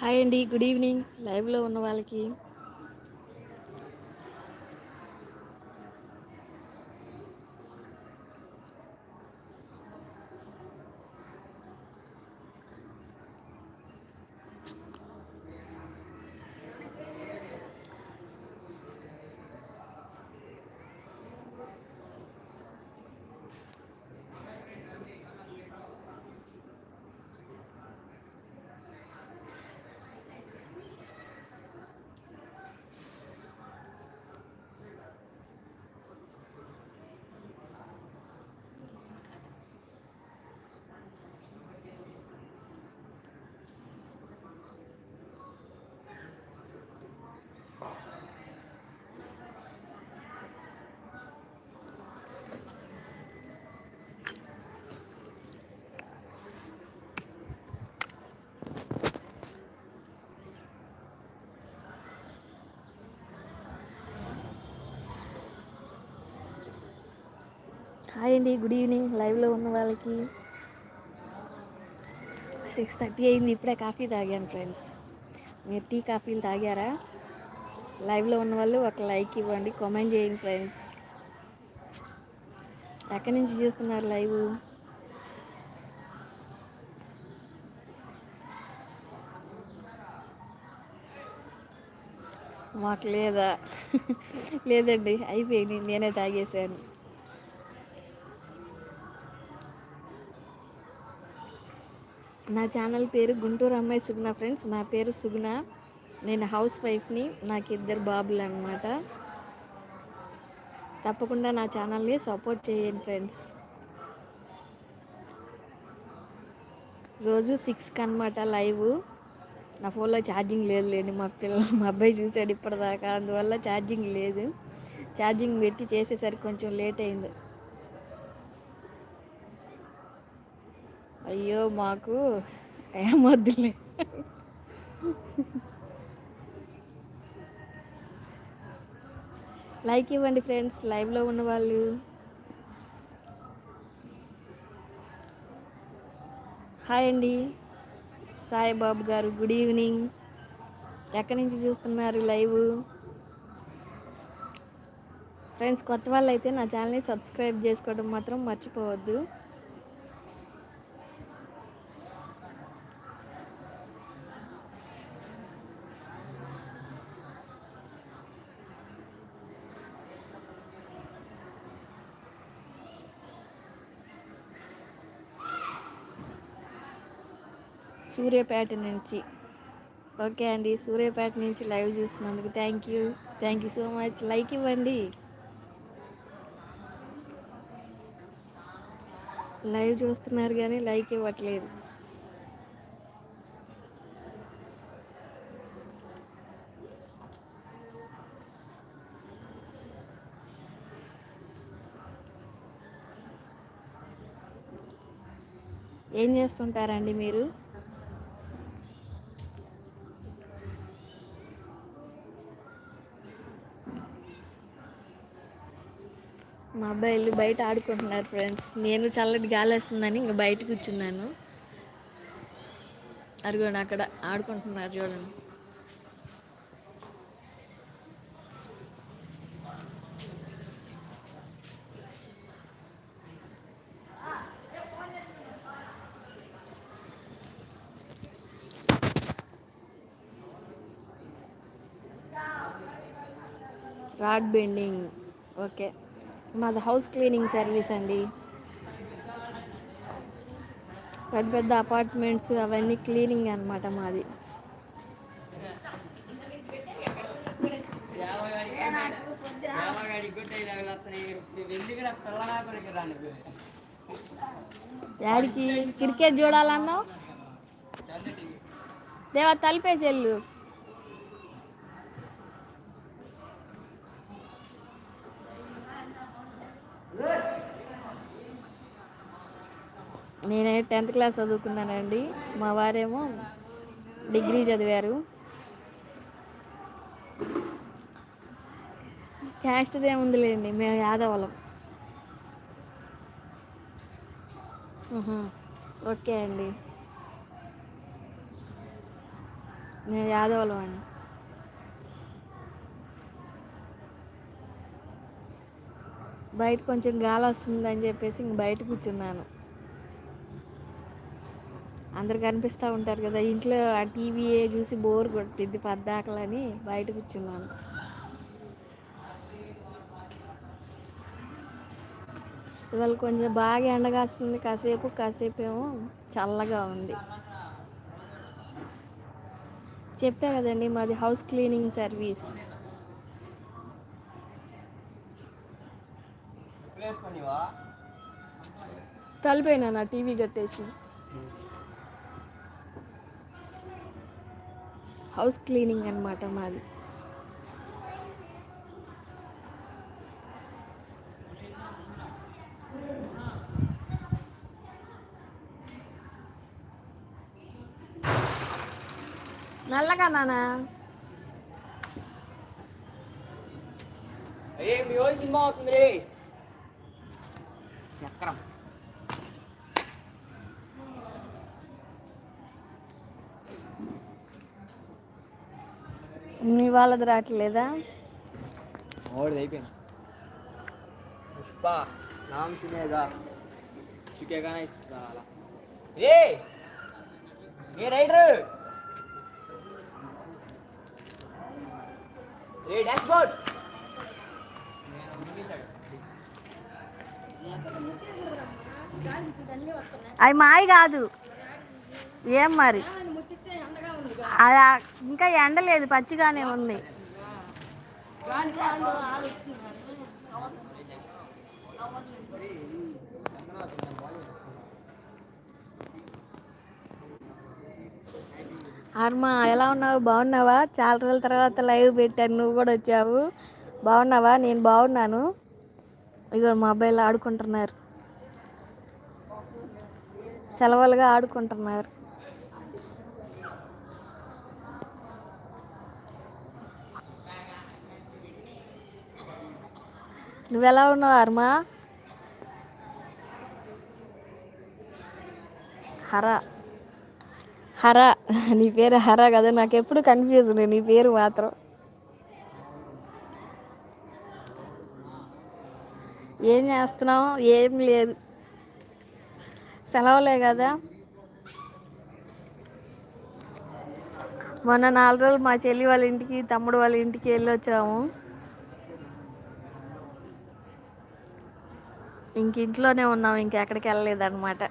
Hi అండి good evening. లైవ్లో ఉన్న వాళ్ళకి హాయ్ అండి గుడ్ ఈవినింగ్. లైవ్లో ఉన్న వాళ్ళకి సిక్స్ థర్టీ అయింది ఇప్పుడే కాఫీ తాగాను ఫ్రెండ్స్. మీరు టీ కాఫీలు తాగారా? లైవ్లో ఉన్న వాళ్ళు ఒక లైక్ ఇవ్వండి కామెంట్ చేయండి ఫ్రెండ్స్. ఎక్కడి నుంచి చూస్తున్నారు లైవ్? మాకు లేదా? లేదండి అయిపోయింది నేనే తాగేశాను. నా ఛానల్ పేరు గుంటూరు అమ్మాయి సుగుణ ఫ్రెండ్స్. నా పేరు సుగుణ. నేను హౌస్ వైఫ్ని నాకు ఇద్దరు బాబులు అనమాట తప్పకుండా నా ఛానల్ని సపోర్ట్ చేయండి ఫ్రెండ్స్. రోజు సిక్స్కి అనమాట లైవ్. నా ఫోన్లో ఛార్జింగ్ లేదు లేండి మా పిల్ల మా అబ్బాయి చూసాడు ఇప్పటిదాకా అందువల్ల ఛార్జింగ్ లేదు. ఛార్జింగ్ పెట్టి చేసేసరికి కొంచెం లేట్ అయింది. అయ్యో మాకు ఏమొద్దులే లైక్ ఇవ్వండి ఫ్రెండ్స్ లైవ్లో ఉన్న వాళ్ళు. హాయ్ అండి. సాయిబాబు గారు గుడ్ ఈవినింగ్. ఎక్కడి నుంచి చూస్తున్నారు లైవ్? ఫ్రెండ్స్ కొత్త వాళ్ళు అయితే నా ఛానల్ని సబ్స్క్రైబ్ చేసుకోవడం మాత్రం మర్చిపోవద్దు. సూర్యాపేట నుంచి. ఓకే అండి సూర్యాపేట నుంచి live చూస్తున్నందుకు thank you. Thank you so much. Like ఇవ్వండి. లైవ్ చూస్తున్నారు కానీ లైక్ ఇవ్వట్లేదు. ఏం చేస్తుంటారండి మీరు? మా అబ్బాయిలు బయట ఆడుకుంటున్నారు ఫ్రెండ్స్ నేను చల్లటి గాలి వస్తుందని ఇంకా బయట కూర్చున్నాను. అరుగుడు అక్కడ ఆడుకుంటున్నారు చూడండి. రాడ్ బెండింగ్ ఓకే మాది హౌస్ క్లీనింగ్ సర్వీస్ అండి. పెద్ద పెద్ద అపార్ట్మెంట్స్ అవన్నీ క్లీనింగ్ అనమాట మాది. యాడికి క్రికెట్ చూడాలన్నావు? దేవా తలిపేసి వెళ్ళు. నేనే టెన్త్ క్లాస్ చదువుకున్నానండి. మా వారేమో డిగ్రీ చదివారు. క్యాస్ట్ది ఏముందిలేండి మేము యాదవలం. ఓకే అండి. నేను యాదవలం అండి. బయట కొంచెం గాలి వస్తుందని చెప్పేసి ఇంక బయట కూర్చున్నాను. అందరు కనిపిస్తూ ఉంటారు కదా ఇంట్లో ఆ టీవీ చూసి బోర్ కొట్టింది పద్దాకలని బయట కూర్చున్నాను ఇవాళ కొంచెం బాగా ఎండగాస్తుంది కాసేపు కాసేపు ఏమో చల్లగా ఉంది. చెప్పా కదండి మాది హౌస్ క్లీనింగ్ సర్వీస్. తలిపోయినా నా టీవీ కట్టేసి. హౌస్ క్లీనింగ్ అన్నమాట మాది. నల్లగా నానా ఏ మీ సినిమా అవుతుంది రే చక్రం. మీ వాళ్ళది రావట్లేదా? ఓడిది అయిపోయింది. పుష్ప నామ్ ఏ ఏ రైడర్? ఏ డాష్ బోర్డ్ అవి మాయి కాదు. ఏం మరి? అది ఇంకా ఎండలేదు పచ్చిగానే ఉంది. అర్మా ఎలా ఉన్నావు? బాగున్నావా? చాలా రోజుల తర్వాత లైవ్ పెట్టాను నువ్వు కూడా వచ్చావు. బాగున్నావా? నేను బాగున్నాను. ఇగో మొబైల్ ఆడుకుంటున్నారు. సెలవులుగా ఆడుకుంటున్నారు. నువ్వెలా ఉన్నావు అర్మా? హరా. హరా. నీ పేరు హరా కదా నాకు ఎప్పుడు కన్ఫ్యూజ్ నీ పేరు మాత్రం. ఏం చేస్తున్నావు? ఏం లేదు. సెలవులే కదా. మొన్న నాలుగు రోజులు మా చెల్లి వాళ్ళ ఇంటికి తమ్ముడు వాళ్ళ ఇంటికి వెళ్ళి ఇంక ఇంట్లోనే ఉన్నాం ఇంకెక్కడికి వెళ్ళలేదు అనమాట